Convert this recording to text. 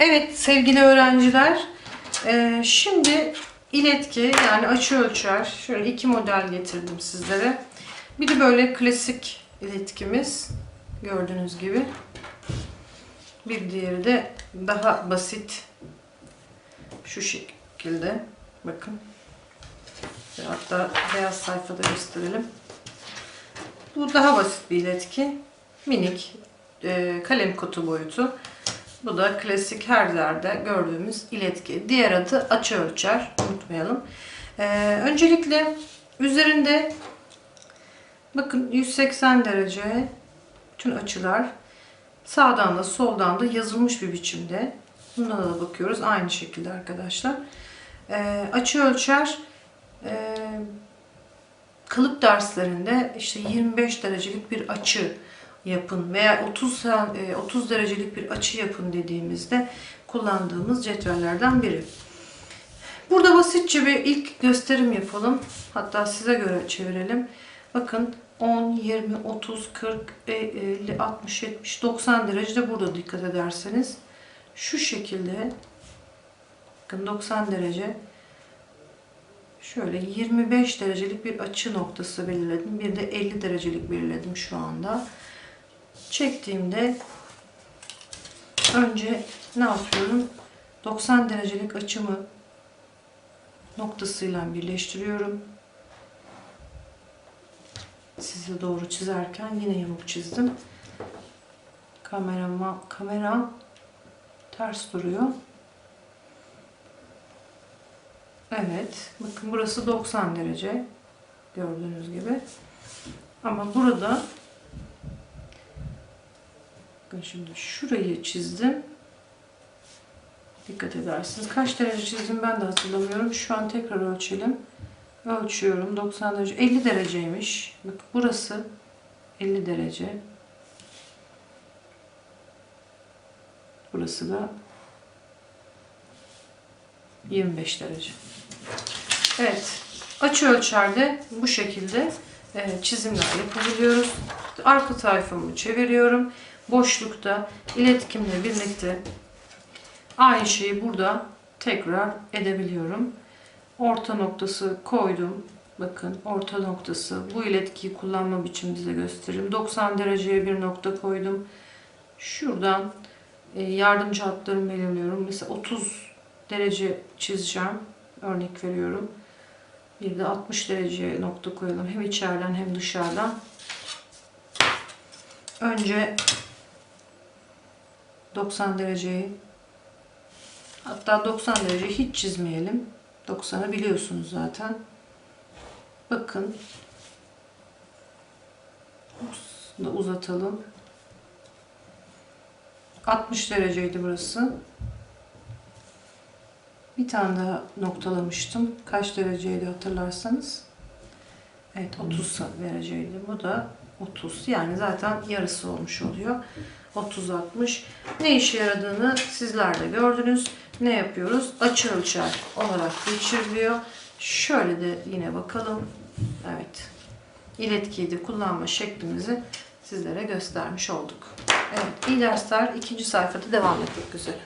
Evet sevgili öğrenciler, eee, şimdi iletki yani açı ölçer. Şöyle iki model getirdim sizlere. Bir de böyle klasik iletkimiz gördüğünüz gibi. Bir diğeri de daha basit şu şekilde. Bakın. Hatta beyaz sayfada gösterelim. Bu daha basit bir iletki. Minik eee, kalem kutu boyutu. Bu da klasik her yerde gördüğümüz iletki. Diğer adı açı ölçer. Unutmayalım. Ee, öncelikle üzerinde bakın 180 derece bütün açılar sağdan da soldan da yazılmış bir biçimde. Bundan da bakıyoruz. Aynı şekilde arkadaşlar. Ee, açı ölçer e, kalıp derslerinde işte 25 derecelik bir açı yapın veya 30 san- e, 30 derecelik bir açı yapın dediğimizde kullandığımız cetvellerden biri. Burada basitçe bir ilk gösterim yapalım. Hatta size göre çevirelim. Bakın 10, 20, 30, 40, e, 50, 60, 70, 90 derecede burada dikkat ederseniz şu şekilde bakın 90 derece şöyle 25 derecelik bir açı noktası belirledim. Bir de 50 derecelik belirledim şu anda çektiğimde önce ne yapıyorum? 90 derecelik açımı noktasıyla birleştiriyorum. Size doğru çizerken yine yamuk çizdim. Kamerama, kameram ters duruyor. Evet. Bakın burası 90 derece. Gördüğünüz gibi. Ama burada Bakın şimdi şurayı çizdim. Dikkat edersiniz. Kaç derece çizdim ben de hatırlamıyorum. Şu an tekrar ölçelim. Ölçüyorum. 90 derece. 50 dereceymiş. Bak burası 50 derece. Burası da 25 derece. Evet. Açı ölçerde bu şekilde e, çizimler yapabiliyoruz. Arka sayfamı çeviriyorum boşlukta iletkimle birlikte aynı şeyi burada tekrar edebiliyorum. Orta noktası koydum. Bakın orta noktası. Bu iletkiyi kullanma biçimini size göstereyim. 90 dereceye bir nokta koydum. Şuradan e, yardımcı hatlarımı belirliyorum. Mesela 30 derece çizeceğim. Örnek veriyorum. Bir de 60 dereceye nokta koyalım. Hem içeriden hem dışarıdan. Önce 90 dereceyi hatta 90 derece hiç çizmeyelim. 90'ı biliyorsunuz zaten. Bakın. Bunu da uzatalım. 60 dereceydi burası. Bir tane daha noktalamıştım. Kaç dereceydi hatırlarsanız. Evet 30 dereceydi. Bu da 30. Yani zaten yarısı olmuş oluyor. 30-60. Ne işe yaradığını sizler de gördünüz. Ne yapıyoruz? Açı ölçer olarak geçiriliyor. Şöyle de yine bakalım. Evet. İletkiyi de kullanma şeklimizi sizlere göstermiş olduk. Evet. iyi dersler ikinci sayfada devam etmek üzere.